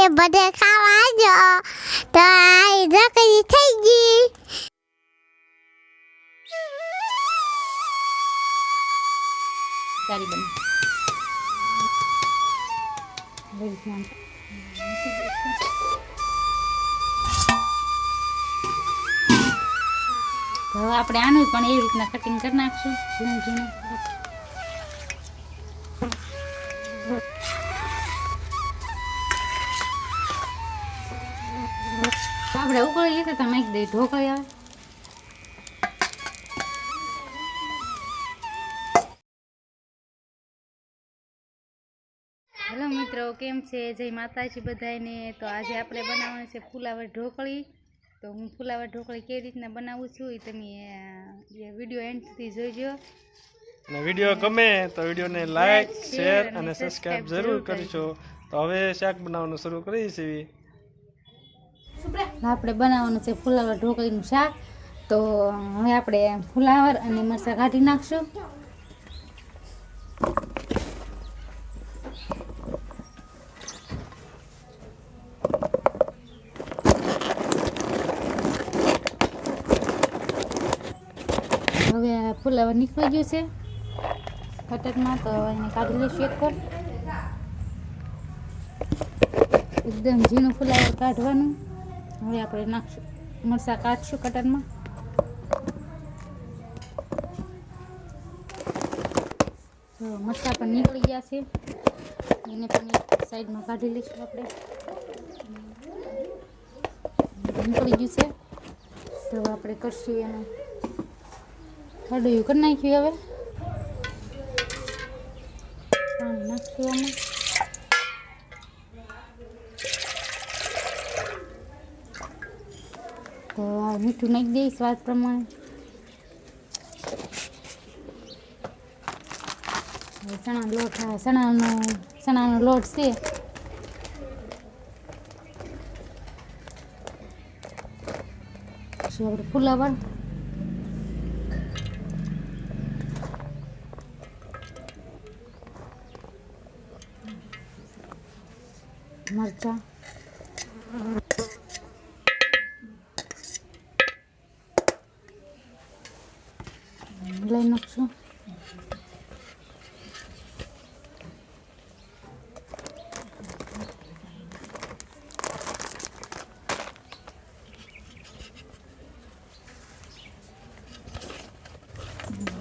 તે બધે ખાવા જો તો આ ઢોકળી થઈ ગઈ. સારી આપણે આનું પણ એવી રીતના કટિંગ કરી નાખશું. ઝીણું ઝીણું. આપણે ઉકળીએ તો તમે દઈએ ઢોકળી આવે. હેલો મિત્રો કેમ છે? જય માતાજી બધાને તો આજે આપણે બનાવવાનું છે ફુલાવર ઢોકળી. તો હું ફુલાવર ઢોકળી કેવી રીતના બનાવું છું એ તમે વીડિયો એન્ડ સુધી જોઈજો. અને વીડિયો ગમે તો વિડીયોને લાઈક શેર અને સબસ્ક્રાઈબ જરૂર કરીશો. કરજો તો હવે શાક બનાવવાનું શરૂ કરીએ છીએ. આપણે? બનાવવાનું છે ફુલાવર ઢોકળીનું શાક. તો હવે આપણે ફુલાવર અને મરચાં કાઢી નાખશું. હવે ફુલાવર નીકળી ગયું છે. કટકમાં તો એને કાઢી લઈશું એક એકદમ ઝીણું ફુલાવર કાઢવાનું. હવે આપણે નાખશું મરચાં કાઢશું કટરમાં. તો મરચાં પણ નીકળી ગયા છે. એને પણ સાઈડમાં કાઢી લઈશું આપણે. નીકળી ગયું છે. તો આપણે કરશું એનું ખાડું કરી નાખ્યું હવે. પાણી નાખશું આમાં તો આ મીઠું નાખી દઈશ સ્વાદ પ્રમાણે. ચણા લોટ ચણાનો ચણાનો લોટ છે. પછી આપણે ફુલાવર મરચાં લઈ નાખશું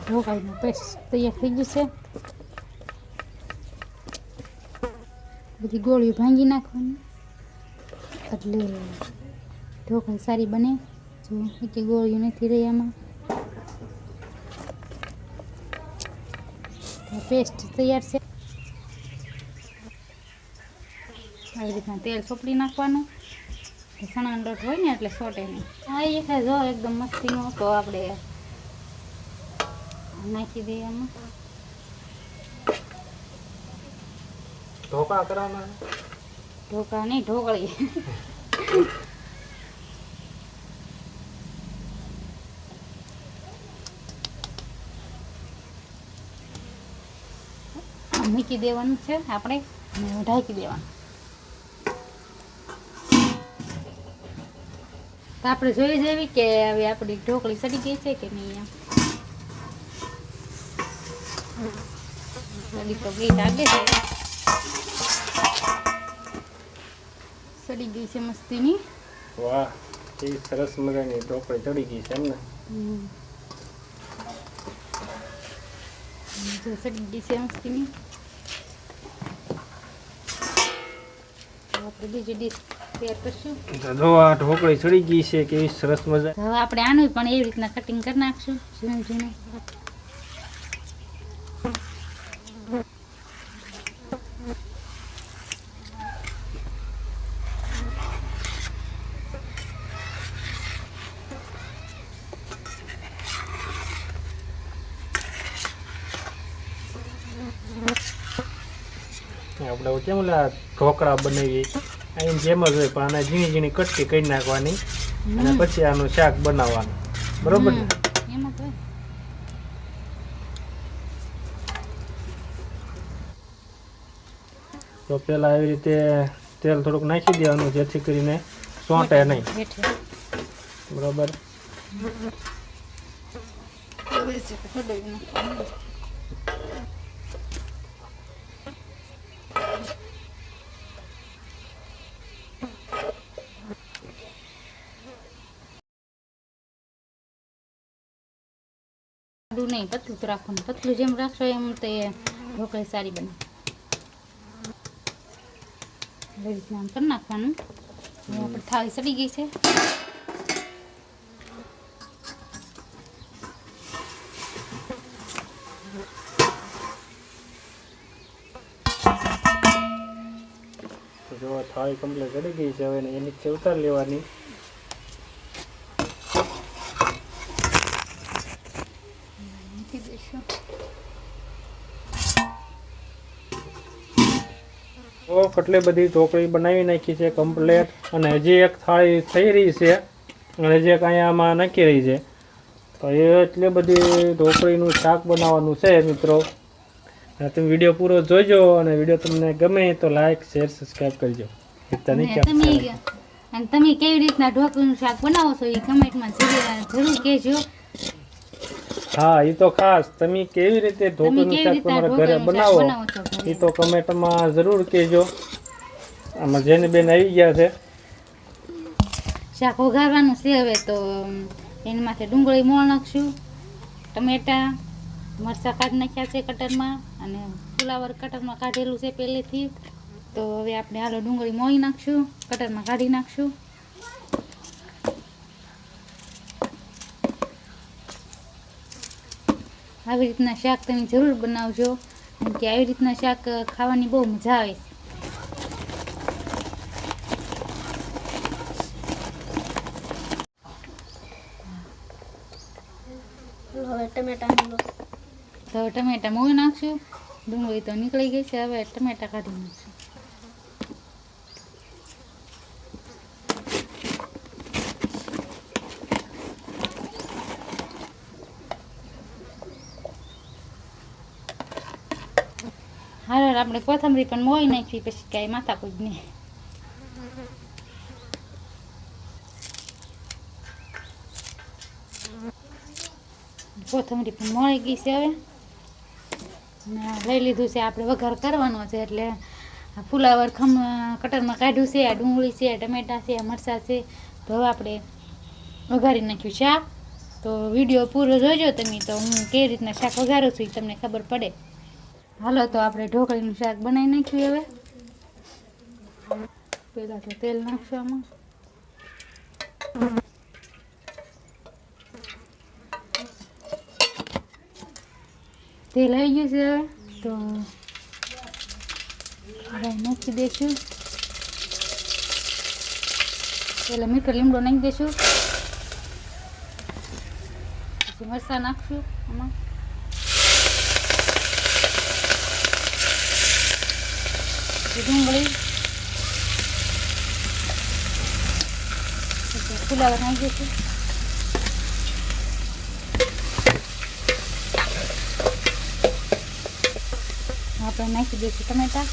ઢોકાઈનું પેસ્ટ તૈયાર થઈ ગયું છે બધી ગોળીઓ ભાંગી નાખવાની એટલે ઢોકાઈ સારી બને જો એક ગોળીઓ નથી રહી આમાં પેસ્ટ તૈયાર છે આવી રીતના તેલ સોપડી નાખવાનું ચણાનો લોટ હોય ને એટલે સોટે નહીં હા એ ખાય જો એકદમ મસ્તીનો તો આપણે નાખી દઈએ આમાં ઢોકા કરવાના? ઢોકા નહીં ઢોકળી. મૂકી દેવાનું છે આપણે ઢાંકી દેવાનું. તો આપણે જોઈ જવી કે હવે આપણી ઢોકળી સડી ગઈ છે કે નહીં એમ. તો ગઈ લાગે છે. સડી ગઈ છે મસ્તીની. વાહ કેવી સરસ મજાની ઢોકળી ચડી ગઈ છે એમને સડી ગઈ છે મસ્તીની. આપણે બીજી ડીશ તૈયાર કરશું. તો જો આ ઢોકળી ચડી ગઈ છે કેવી સરસ મજા. હવે આપણે આનું પણ એવી રીતના કટિંગ કરી નાખશું. ઝીણું ઝીણું. આપણે કેમ ઓલા ઢોકળા બનાવીએ? એની જેમ જ હોય પણ આને ઝીણી ઝીણી કટકી કરી નાખવાની અને પછી આનું શાક બનાવવાનું. બરોબર ને? તો. પેલા આવી રીતે તેલ થોડુંક નાખી દેવાનું જેથી કરીને સોંટે નહીં. બરાબર? જાડું નહીં, પતલું જ રાખવાનું. પતલું જેમ રાખશો એમ તે ઢોકળી સારી બને. એવી રીતના કરી નાખવાનું. આપણે થાળી સડી ગઈ છે. જો થાળી કમ્પ્લીટ ચડી ગઈ છે, હવે એની નીચે ઉતારી લેવાની. તો કેટલી બધી ઢોકળી બનાવી નાખી છે કમ્પ્લેટ અને હજી એક થાળી થઈ રહી છે અને હજી એક આમાં નાખી રહી છે. તો એ એટલી બધી ઢોકળીનું શાક બનાવવાનું છે મિત્રો. તમે વીડિયો પૂરો જોઈજો અને વીડિયો તમને ગમે તો લાઈક શેર સબસ્ક્રાઈબ કરજો. તમે કેવી રીતના ઢોકળીનું શાક બનાવો છો એ કમેન્ટમાં જરૂર કહેજો. હા એ તો ખાસ. તમે કેવી રીતે ઢોકળીનું શાક તમારા ઘરે બનાવો? એ તો કમેન્ટમાં જરૂર કહેજો. આમાં જેને બેન આવી ગયા છે. શાક ઉગાડવાનું છે હવે તો એની માથે ડુંગળી મોણ નાખશું ટમેટા મરચાં કાઢી નાખ્યા છે કટરમાં અને ફુલાવર કટરમાં કાઢેલું છે પહેલેથી તો હવે આપણે હાલો ડુંગળી મોળી નાખશું કટરમાં કાઢી નાખશું. આવી રીતના શાક તમે જરૂર બનાવજો. કે આવી રીતના શાક ખાવાની બહુ મજા આવે છે. તો ટમેટા મૂવી નાખશું. ડુંગળી તો નીકળી ગઈ છે. હવે ટમેટા કાઢી નાખશું. હાલો આપણે કોથમરી પણ મોઈ નાખી પછી કાંઈ માથા કોઈ નહીં કોથમરી પણ મળી ગઈ છે હવે લઈ લીધું છે આપણે વઘાર કરવાનો છે એટલે ફુલાવર ખમ કટરમાં કાઢ્યું છે ડુંગળી છે ટમેટા છે મરચાં છે તો હવે આપણે વઘારી નાખ્યું શાક તો વીડિયો પૂરો જોજો તમે તો હું કેવી રીતના શાક વઘારું છું એ તમને ખબર પડે હાલો, તો આપણે ઢોકળીનું શાક બનાવી નાખ્યું હવે. પહેલાં તો તેલ નાખશું આમાં તેલ આવી ગયું છે હવે, તો નાખી દઈશું. પહેલાં મીઠો લીમડો નાખી દઈશું. પછી મરચાં નાખશું આમાં. પછી ડુંગળી ફુલાવર નાખી દઈશું. આપણે નાખી દઈશું ટમેટા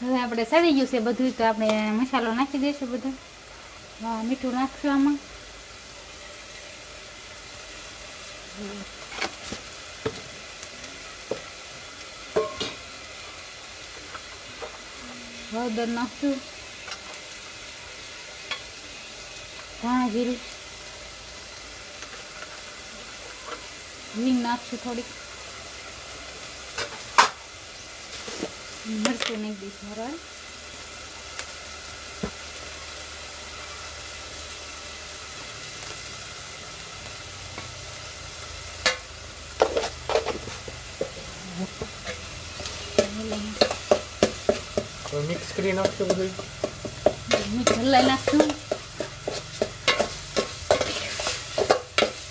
હવે આપણે સડી ગયું છે બધું તો આપણે મસાલો નાખી દઈશું બધો. મીઠું નાખશું આમાં. હળદર નાખશું. ધાણા જીરું. હિંગ નાખશું થોડીક. મરચું નાખી દઈશું બરાબર તો મિક્સ કરી નાખશો બધું મીઠું હલાવી નાખશું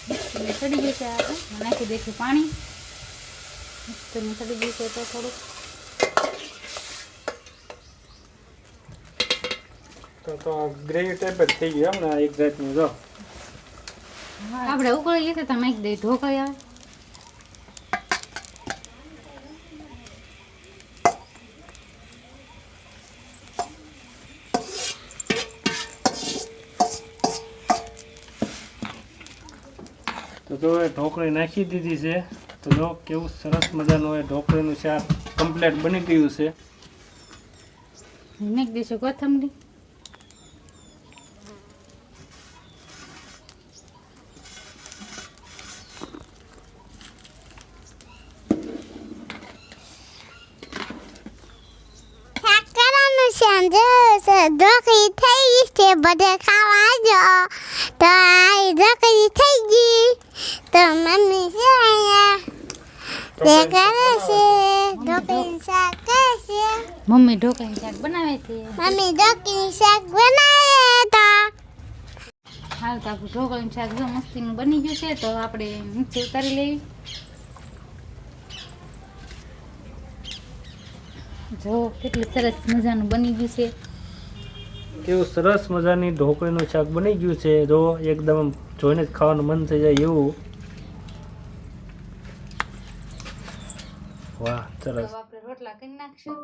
એટલે સડી ગયું છે આપણે નાખી દઈશું પાણી તો સડી ગયું છે તો થોડુંક તો તો ગ્રેવી ટાઈપ જ થઈ ગયું એમ ને એક જાતનું જો. આપણે ઉકળી લીધું તમે એક દે ઢોકળી આવે. તો જો એ ઢોકળી નાખી દીધી છે તો જો કેવું સરસ મજાનું એ ઢોકળીનું શાક કમ્પ્લીટ બની ગયું છે. નાખી દઈશું કોથમરી શાક કરવાનું છે આમ જો છે ઢોકળી થઈ ગઈ છે બધે ખાવા આવજો તો આ ઢોકળી થઈ ગઈ તો મમ્મી છે અહીંયા તે કરે છે ઢોકળીનું શાક કરે છે મમ્મી ઢોકળીનું શાક બનાવે છે મમ્મી શાક બનાવે તો હાલ તો આપણું શાક જો મસ્તીનું બની ગયું છે તો આપણે નીચે ઉતારી લેવી જો કેટલું સરસ મજાનું બની ગયું છે. કેવું સરસ મજાની ઢોકળીનું શાક બની ગયું છે. જો એકદમ જોઈને જ ખાવાનું મન થઈ જાય એવું. વાહ સરસ. આપણે રોટલા કરી નાખશું.